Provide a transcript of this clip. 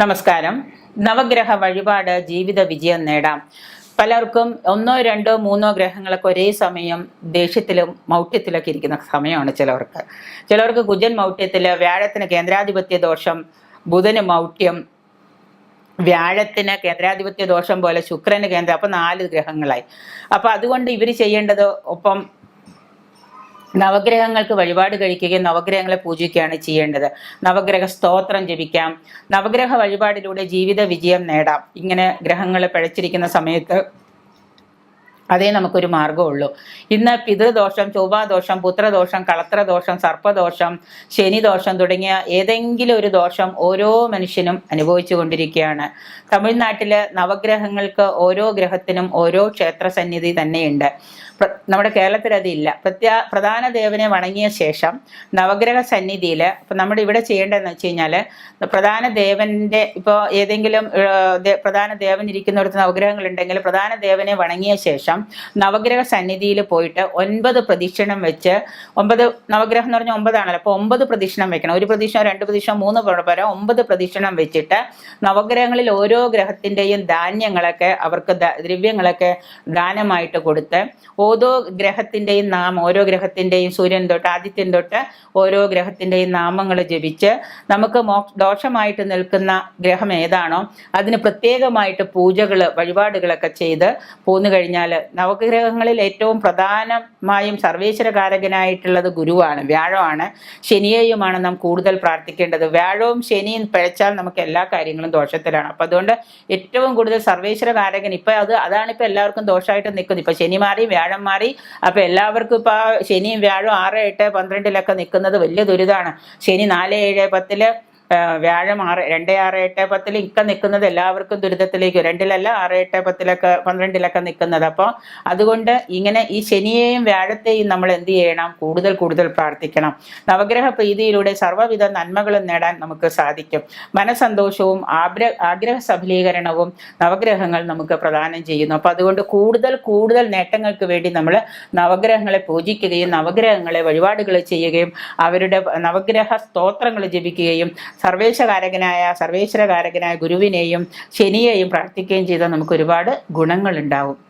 നമസ്കാരം. നവഗ്രഹ വഴിപാട് ജീവിത വിജയം നേടാം. പലർക്കും ഒന്നോ രണ്ടോ മൂന്നോ ഗ്രഹങ്ങളൊക്കെ ഒരേ സമയം ദേഷ്യത്തിലും മൗഢ്യത്തിലൊക്കെ ഇരിക്കുന്ന സമയമാണ് ചിലവർക്ക്. ചിലവർക്ക് കുജൻ മൗഢ്യത്തിൽ വ്യാഴത്തിന് കേന്ദ്രാധിപത്യ ദോഷം ബുധന് മൗഢ്യം വ്യാഴത്തിന് കേന്ദ്രാധിപത്യ ദോഷം പോലെ ശുക്രന് കേന്ദ്ര അപ്പം നാല് ഗ്രഹങ്ങളായി. അപ്പം അതുകൊണ്ട് ഇവർ ചെയ്യേണ്ടത് ഒപ്പം നവഗ്രഹങ്ങൾക്ക് വഴിപാട് കഴിക്കുകയും നവഗ്രഹങ്ങളെ പൂജിക്കുകയാണ് ചെയ്യേണ്ടത്. നവഗ്രഹ സ്തോത്രം ജപിക്കാം. നവഗ്രഹ വഴിപാടിലൂടെ ജീവിത വിജയം നേടാം. ഇങ്ങനെ ഗ്രഹങ്ങളെ പിഴച്ചിരിക്കുന്ന സമയത്ത് അതേ നമുക്കൊരു മാർഗമുള്ളൂ ഇന്ന് പിതൃദോഷം ചൊവ്വാദോഷം പുത്രദോഷം കളത്രദോഷം സർപ്പദോഷം ശനിദോഷം തുടങ്ങിയ ഏതെങ്കിലും ഒരു ദോഷം ഓരോ മനുഷ്യനും അനുഭവിച്ചു കൊണ്ടിരിക്കുകയാണ്. തമിഴ്നാട്ടിലെ നവഗ്രഹങ്ങൾക്ക് ഓരോ ഗ്രഹത്തിനും ഓരോ ക്ഷേത്ര സന്നിധി തന്നെയുണ്ട്. നമ്മുടെ കേരളത്തിൽ അതില്ല. പ്രത്യാ പ്രധാന ദേവനെ വണങ്ങിയ ശേഷം നവഗ്രഹ സന്നിധിയിൽ ഇപ്പം നമ്മുടെ ഇവിടെ ചെയ്യേണ്ടതെന്ന് വെച്ച് കഴിഞ്ഞാൽ പ്രധാന ദേവന്റെ ഇപ്പോൾ ഏതെങ്കിലും പ്രധാന ദേവൻ ഇരിക്കുന്നിടത്ത് നവഗ്രഹങ്ങൾ ഉണ്ടെങ്കിൽ പ്രധാന ദേവനെ വണങ്ങിയ ശേഷം നവഗ്രഹ സന്നിധിയിൽ പോയിട്ട് ഒൻപത് പ്രദക്ഷിണം വെച്ച് ഒമ്പത് നവഗ്രഹം എന്ന് പറഞ്ഞാൽ ഒമ്പതാണല്ലോ. അപ്പോൾ ഒമ്പത് പ്രദക്ഷിണം വെക്കണം. ഒരു പ്രദക്ഷിണം രണ്ട് പ്രദക്ഷിണം മൂന്ന് പരം ഒമ്പത് പ്രദക്ഷിണം വെച്ചിട്ട് നവഗ്രഹങ്ങളിൽ ഓരോ ഗ്രഹത്തിന്റെയും ധാന്യങ്ങളൊക്കെ അവർക്ക് ദ്രവ്യങ്ങളൊക്കെ ദാനമായിട്ട് കൊടുത്ത് ഓരോ ഗ്രഹത്തിന്റെയും നാമം ഓരോ ഗ്രഹത്തിന്റെയും സൂര്യൻ തൊട്ട് ആദിത്യൻ തൊട്ട് ഓരോ ഗ്രഹത്തിന്റെയും നാമങ്ങൾ ജപിച്ച് നമുക്ക് മോ ദോഷമായിട്ട് നിൽക്കുന്ന ഗ്രഹം ഏതാണോ അതിന് പ്രത്യേകമായിട്ട് പൂജകൾ വഴിപാടുകളൊക്കെ ചെയ്ത് പോന്നു കഴിഞ്ഞാൽ നവഗ്രഹങ്ങളിൽ ഏറ്റവും പ്രധാനമായും സർവേശ്വരകാരകനായിട്ടുള്ളത് ഗുരുവാണ് വ്യാഴമാണ്. ശനിയെയുമാണ് നാം കൂടുതൽ പ്രാർത്ഥിക്കേണ്ടത്. വ്യാഴവും ശനിയും പിഴച്ചാൽ നമുക്ക് എല്ലാ കാര്യങ്ങളും ദോഷത്തിലാണ്. അപ്പം അതുകൊണ്ട് ഏറ്റവും കൂടുതൽ സർവേശ്വരകാരകൻ ഇപ്പം അത് അതാണ് ഇപ്പം എല്ലാവർക്കും ദോഷമായിട്ട് നിൽക്കുന്നത്. ഇപ്പം ശനി മാറി വ്യാഴം മാറി. അപ്പൊ എല്ലാവർക്കും ഇപ്പൊ ശനിയും വ്യാഴവും ആറ് എട്ട് പന്ത്രണ്ടിലൊക്കെ നിൽക്കുന്നത് വലിയ ദുരിതമാണ്. ശനി നാല് ഏഴ് പത്തിൽ വ്യാഴം ആറ് രണ്ട് ആറ് എട്ട് പത്തിൽ ഇക്ക നിൽക്കുന്നത് എല്ലാവർക്കും ദുരിതത്തിലേക്ക് രണ്ടിലല്ല ആറ് എട്ട് പത്തിലൊക്കെ പന്ത്രണ്ടിലൊക്കെ നിൽക്കുന്നത് അപ്പോൾ അതുകൊണ്ട് ഇങ്ങനെ ഈ ശനിയെയും വ്യാഴത്തെയും നമ്മൾ എന്ത് ചെയ്യണം? കൂടുതൽ കൂടുതൽ പ്രാർത്ഥിക്കണം. നവഗ്രഹ പ്രീതിയിലൂടെ സർവവിധ നന്മകളും നേടാൻ നമുക്ക് സാധിക്കും. മനസന്തോഷവും ആഗ്ര ആഗ്രഹ സഫലീകരണവും നവഗ്രഹങ്ങൾ നമുക്ക് പ്രദാനം ചെയ്യുന്നു. അപ്പോൾ അതുകൊണ്ട് കൂടുതൽ കൂടുതൽ നേട്ടങ്ങൾക്ക് വേണ്ടി നമ്മൾ നവഗ്രഹങ്ങളെ പൂജിക്കുകയും നവഗ്രഹങ്ങളെ വഴിപാടുകൾ ചെയ്യുകയും അവരുടെ നവഗ്രഹ സ്തോത്രങ്ങൾ ജപിക്കുകയും സർവേശകാരകനായ സർവേശ്വരകാരകനായ ഗുരുവിനെയും ശനിയെയും പ്രാർത്ഥിക്കുകയും ചെയ്താൽ നമുക്ക് ഒരുപാട് ഗുണങ്ങളുണ്ടാവും.